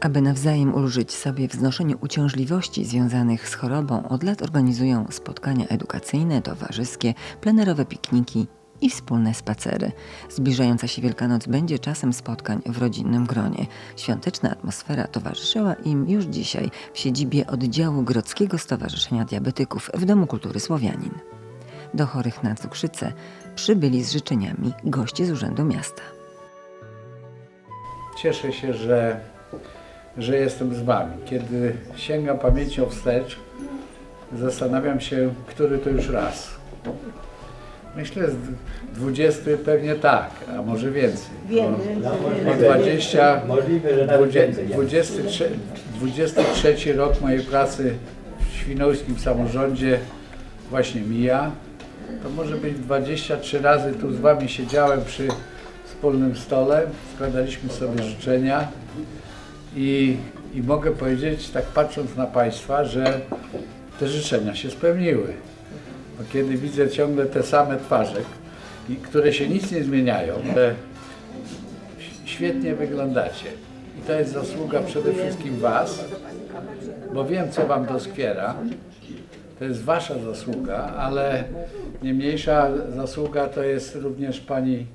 Aby nawzajem ulżyć sobie w znoszeniu uciążliwości związanych z chorobą, od lat organizują spotkania edukacyjne, towarzyskie, plenerowe pikniki i wspólne spacery. Zbliżająca się Wielkanoc będzie czasem spotkań w rodzinnym gronie. Świąteczna atmosfera towarzyszyła im już dzisiaj w siedzibie oddziału Grodzkiego Stowarzyszenia Diabetyków w Domu Kultury Słowianin. Do chorych na cukrzycę przybyli z życzeniami goście z Urzędu Miasta. Cieszę się, że, że jestem z Wami. Kiedy sięgam pamięcią wstecz, zastanawiam się, który to już raz. Myślę, z 20 pewnie tak, a może więcej. Wiemy, Bo 20, Możliwe, że nawet 20, więcej. 23, 23 rok mojej pracy w świnoujskim samorządzie właśnie mija. To może być 23 razy tu z Wami siedziałem przy wspólnym stole, składaliśmy sobie życzenia i, i mogę powiedzieć, tak patrząc na Państwa, że te życzenia się spełniły. Bo kiedy widzę ciągle te same twarze, i- które się nic nie zmieniają, ale świetnie wyglądacie. I to jest zasługa przede wszystkim Was, bo wiem, co Wam doskwiera. To jest Wasza zasługa, ale nie mniejsza zasługa to jest również Pani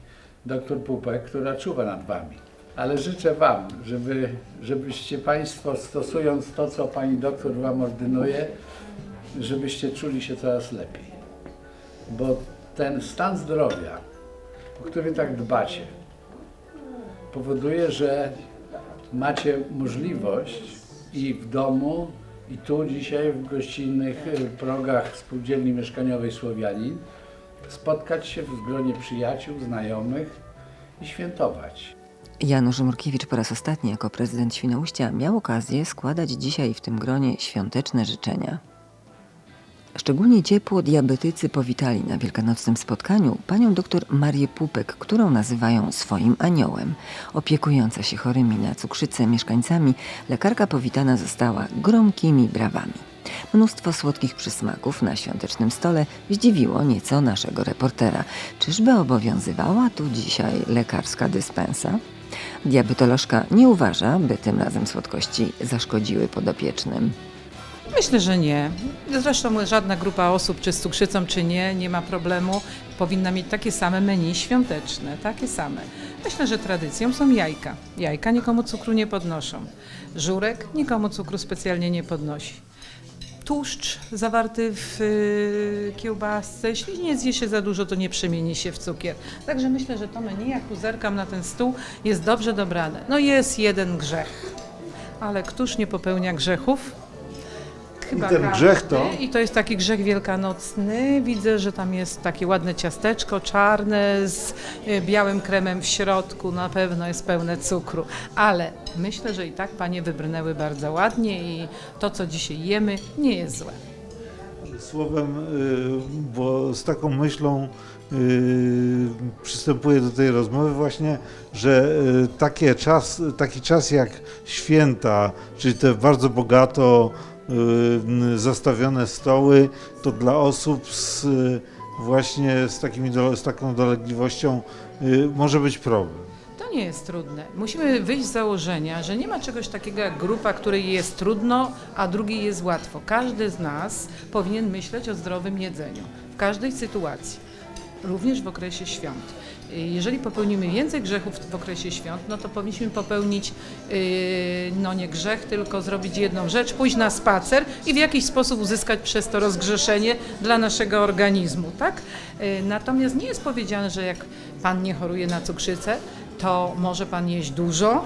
doktor Pupek, która czuwa nad Wami. Ale życzę Wam, żeby, żebyście Państwo stosując to, co Pani doktor Wam ordynuje, żebyście czuli się coraz lepiej. Bo ten stan zdrowia, o który tak dbacie, powoduje, że macie możliwość i w domu, i tu dzisiaj w gościnnych y, progach Spółdzielni Mieszkaniowej Słowianin spotkać się w gronie przyjaciół, znajomych i świętować. Janusz Murkiewicz po raz ostatni jako prezydent Świnoujścia miał okazję składać dzisiaj w tym gronie świąteczne życzenia. Szczególnie ciepło diabetycy powitali na wielkanocnym spotkaniu panią dr Marię Pupek, którą nazywają swoim aniołem. Opiekująca się chorymi na cukrzycę mieszkańcami, lekarka powitana została gromkimi brawami. Mnóstwo słodkich przysmaków na świątecznym stole zdziwiło nieco naszego reportera. Czyżby obowiązywała tu dzisiaj lekarska dyspensa? Diabetolożka nie uważa, by tym razem słodkości zaszkodziły podopiecznym. Myślę, że nie. Zresztą żadna grupa osób, czy z cukrzycą, czy nie, nie ma problemu. Powinna mieć takie same menu świąteczne, takie same. Myślę, że tradycją są jajka. Jajka nikomu cukru nie podnoszą. Żurek nikomu cukru specjalnie nie podnosi. Tłuszcz zawarty w y, kiełbasce, jeśli nie zje się za dużo, to nie przemieni się w cukier. Także myślę, że to menu, jak uzerkam na ten stół, jest dobrze dobrane. No jest jeden grzech, ale któż nie popełnia grzechów? Chyba ten każdy. grzech to? I to jest taki grzech wielkanocny. Widzę, że tam jest takie ładne ciasteczko czarne z y, białym kremem w środku. Na pewno jest pełne cukru. Ale myślę, że i tak panie wybrnęły bardzo ładnie i to, co dzisiaj jemy, nie jest złe. Słowem, y, bo z taką myślą y, przystępuję do tej rozmowy właśnie, że y, takie czas, taki czas jak święta, czyli te bardzo bogato zastawione stoły, to dla osób z, y, właśnie z, takimi, z taką dolegliwością y, może być problem. To nie jest trudne. Musimy wyjść z założenia, że nie ma czegoś takiego jak grupa, której jest trudno, a drugiej jest łatwo. Każdy z nas powinien myśleć o zdrowym jedzeniu w każdej sytuacji, również w okresie świąt. Y, Jeżeli popełnimy więcej grzechów w okresie świąt, no to powinniśmy popełnić, yy, no nie grzech, tylko zrobić jedną rzecz, pójść na spacer i w jakiś sposób uzyskać przez to rozgrzeszenie dla naszego organizmu, tak? Yy, Natomiast nie jest powiedziane, że jak Pan nie choruje na cukrzycę, to może Pan jeść dużo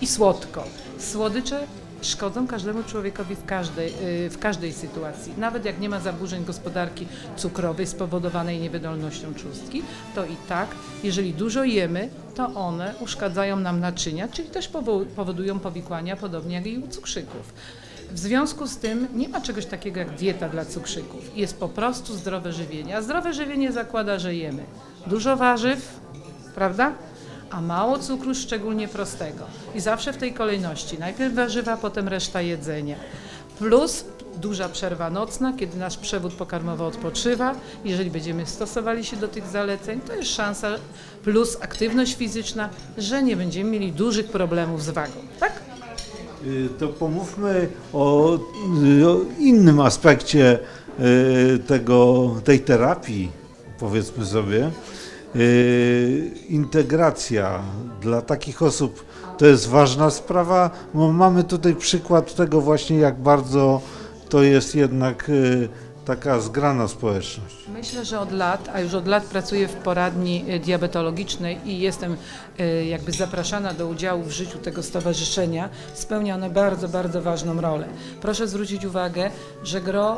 i słodko. Słodycze szkodzą każdemu człowiekowi w każdej, yy, w każdej sytuacji. Nawet jak nie ma zaburzeń gospodarki cukrowej spowodowanej niewydolnością trzustki, to i tak, jeżeli dużo jemy, to one uszkadzają nam naczynia, czyli też powo- powodują powikłania, podobnie jak i u cukrzyków. W związku z tym nie ma czegoś takiego jak dieta dla cukrzyków. Jest po prostu zdrowe żywienie. A zdrowe żywienie zakłada, że jemy dużo warzyw, prawda? A mało cukru, szczególnie prostego. I zawsze w tej kolejności. Najpierw warzywa, potem reszta jedzenia. Plus duża przerwa nocna, kiedy nasz przewód pokarmowy odpoczywa. Jeżeli będziemy stosowali się do tych zaleceń, to jest szansa plus aktywność fizyczna, że nie będziemy mieli dużych problemów z wagą. Tak? Y, To pomówmy o, y, innym aspekcie y, tego, tej terapii, powiedzmy sobie. Y, Integracja dla takich osób to jest ważna sprawa. Mamy tutaj przykład tego właśnie, jak bardzo to jest jednak y, taka zgrana społeczność. Myślę, że od lat, a już od lat pracuję w poradni y, diabetologicznej i jestem y, jakby zapraszana do udziału w życiu tego stowarzyszenia, spełnia one bardzo, bardzo ważną rolę. Proszę zwrócić uwagę, że gro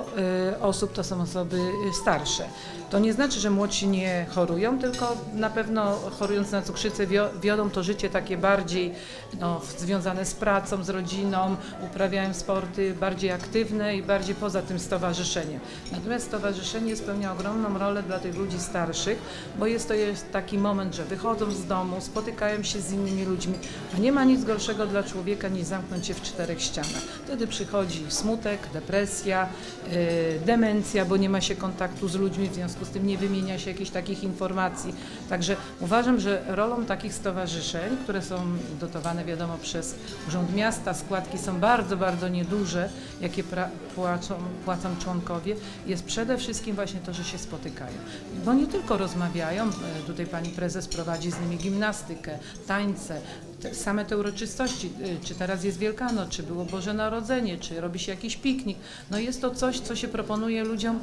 y, osób to są osoby starsze. To nie znaczy, że młodsi nie chorują, tylko na pewno chorując na cukrzycę wio- wiodą to życie takie bardziej no, związane z pracą, z rodziną, uprawiają sporty bardziej aktywne i bardziej poza tym stowarzyszeniem. Natomiast stowarzyszenie spełnia ogromną rolę dla tych ludzi starszych, bo jest to jest taki moment, że wychodzą z domu, spotykają się z innymi ludźmi, a nie ma nic gorszego dla człowieka niż zamknąć się w czterech ścianach. Wtedy przychodzi smutek, depresja, yy, demencja, bo nie ma się kontaktu z ludźmi, w związku z tym nie wymienia się jakichś takich informacji. Także uważam, że rolą takich stowarzyszeń, które są dotowane wiadomo przez Urząd Miasta, składki są bardzo, bardzo nieduże, jakie płacą, płacą członkowie, jest przede wszystkim właśnie to, że się spotykają. Bo nie tylko rozmawiają, e, tutaj pani prezes prowadzi z nimi gimnastykę, tańce, te, same te uroczystości, e, czy teraz jest Wielkanoc, czy było Boże Narodzenie, czy robi się jakiś piknik. No jest to coś, co się proponuje ludziom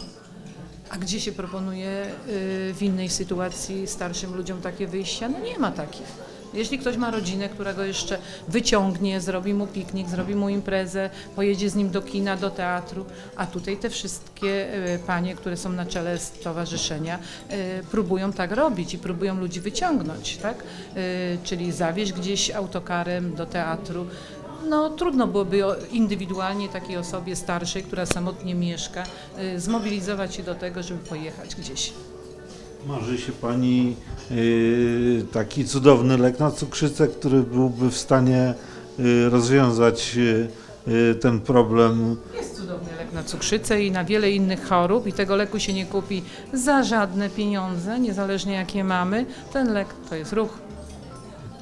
a gdzie się proponuje y, w innej sytuacji starszym ludziom takie wyjścia? No nie ma takich. Jeśli ktoś ma rodzinę, która go jeszcze wyciągnie, zrobi mu piknik, zrobi mu imprezę, pojedzie z nim do kina, do teatru, a tutaj te wszystkie y, panie, które są na czele stowarzyszenia, y, próbują tak robić i próbują ludzi wyciągnąć, tak? Y, Czyli zawieźć gdzieś autokarem do teatru. No trudno byłoby indywidualnie takiej osobie starszej, która samotnie mieszka, zmobilizować się do tego, żeby pojechać gdzieś. Marzy się Pani y, taki cudowny lek na cukrzycę, który byłby w stanie y, rozwiązać y, ten problem. Jest cudowny lek na cukrzycę i na wiele innych chorób i tego leku się nie kupi za żadne pieniądze, niezależnie jakie mamy. Ten lek to jest ruch.